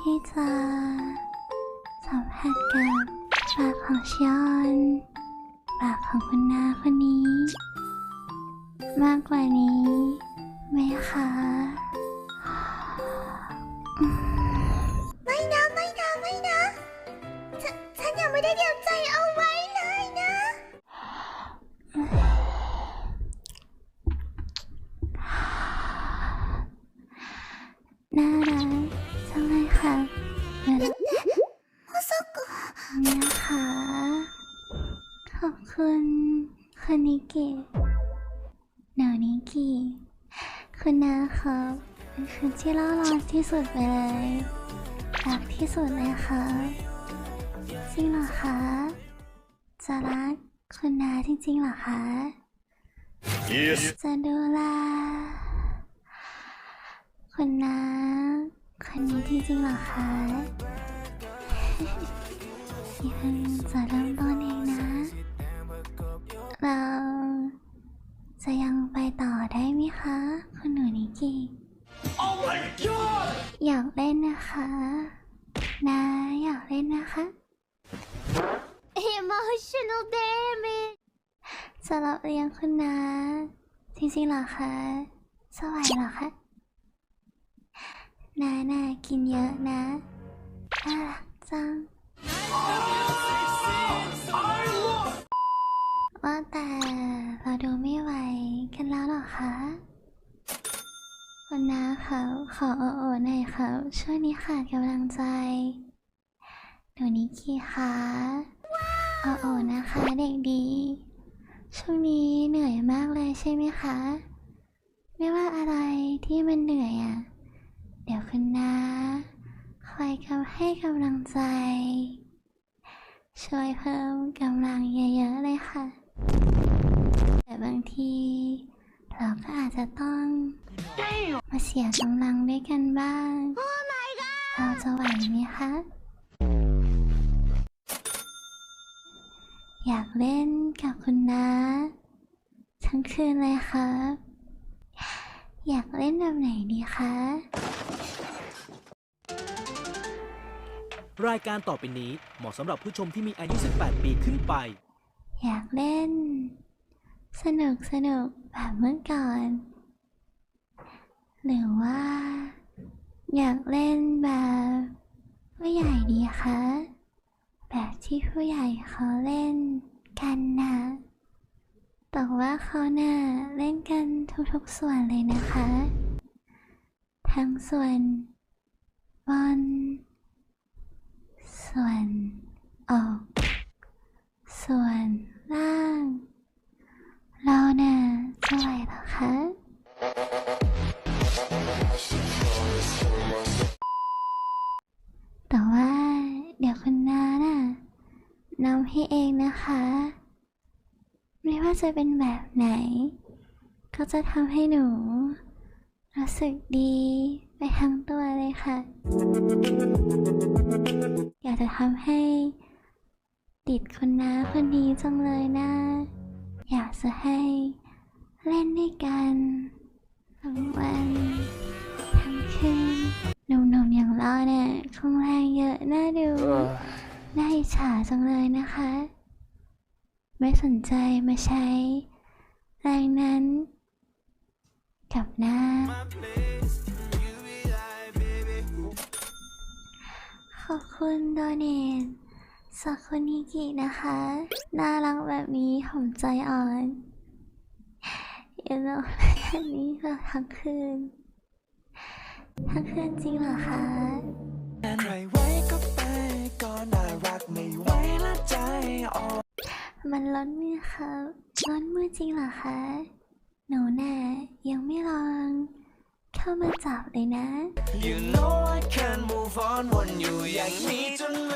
ที่จะสัมผัสกับปากของชอนปากของคุณนาคนนี้ มากกว่านี้ไหมคะไม่นะไม่นะไม่นะ ฉันฉันยังไม่ได้เตรียมใจเอาไว้ นะคะ ขอบคุณคุณนิกิหนาวนิกิคุณนาครับเป็นคนที่ล่อร้อนที่สุดไปเลยรักที่สุดเลยค่ะจริงเหรอคะจะรักคุณนาจริงๆเหรอคะ Yes. จะดูแลคุณน้าคนนี้จริงๆเหรอคะ นี่เพิ่งจะเริ่มต้นเองนะ เราจะยังไปต่อได้ไหมคะ คุณหนูนิกิ Oh my god! อยากเล่นนะคะนาอยากเล่นนะคะ emotional damage จะรับเลี้ยงคุณนาจริงๆเหรอคะสวัสดีเหรอคะนาน่ากินเยอะนะน่ารักจัง ว่าแต่เราดูไม่ไหวกันแล้วหรอคะคุณน้าเขาขอโอโอหน่อยเขาช่วงนี้ขาดกำลังใจหนูนิกี้คะโอโอนะคะเด็กดี ช่วงนี้เหนื่อยมากเลยใช่ไหมคะ ไม่ว่าอะไรที่มันเหนื่อยอะ เดี๋ยวคุณน้าคอยกำให้กำลังใจ ช่วยเพิ่มกำลังเยอะๆเลยค่ะ แต่บางทีเราก็อาจจะต้องมาเสียกำลังด้วยกันบ้าง เราจะไหวไหมคะ อยากเล่นกับคุณน้าทั้งคืนเลยครับ อยากเล่นแบบไหนดีคะ รายการต่อไปนี้เหมาะสำหรับผู้ชมที่มีอายุ 18 ปีขึ้นไป อยากเล่น สนุกสนุกแบบเมื่อก่อน หรือว่า อยากเล่นแบบผู้ใหญ่ดีคะ แบบที่ผู้ใหญ่เขาเล่นกันนะแต่ว่าเขาน่ะเล่นกันทุกๆส่วนเลยนะคะ ทั้งส่วนบน ส่วนออก ส่วนล่าง เราน่ะ จะไหวเหรอคะ แต่ว่าเดี๋ยวคุณน้าน่ะนำให้เองนะคะ ไม่ว่าจะเป็นแบบไหน ก็จะทำให้หนู รู้สึกดีไปทั้งตัวเลยค่ะ อยากจะทำให้ติดคนน้าคนนี้จังเลยนะ อยากจะให้ เล่นด้วยกันทั้งวันทั้งคืนหนุ่มๆอย่างเราเนี่ยคงแรงเยอะน่าดูน่าอิจฉาจังเลยนะคะ ไม่สนใจมาใช้ แรงนั้น กับหน้า ขอบคุณโดเนทสักคนนิกินะคะ น่ารักแบบนี้ผมใจอ่อน อย่าลงแบบนี้ก็ทั้งคืน ทั้งคืนจริงเหรอคะใครไว้ก็ไปก็น่ารักไม่ไหวละใจอ่อนมันร้อนมือครับร้อนมือจริงเหรอคะ หนูน่ะยังไม่ลอง เข้ามาจับเลยนะ You know I can't move on วนอยู่อย่างนี้จนเว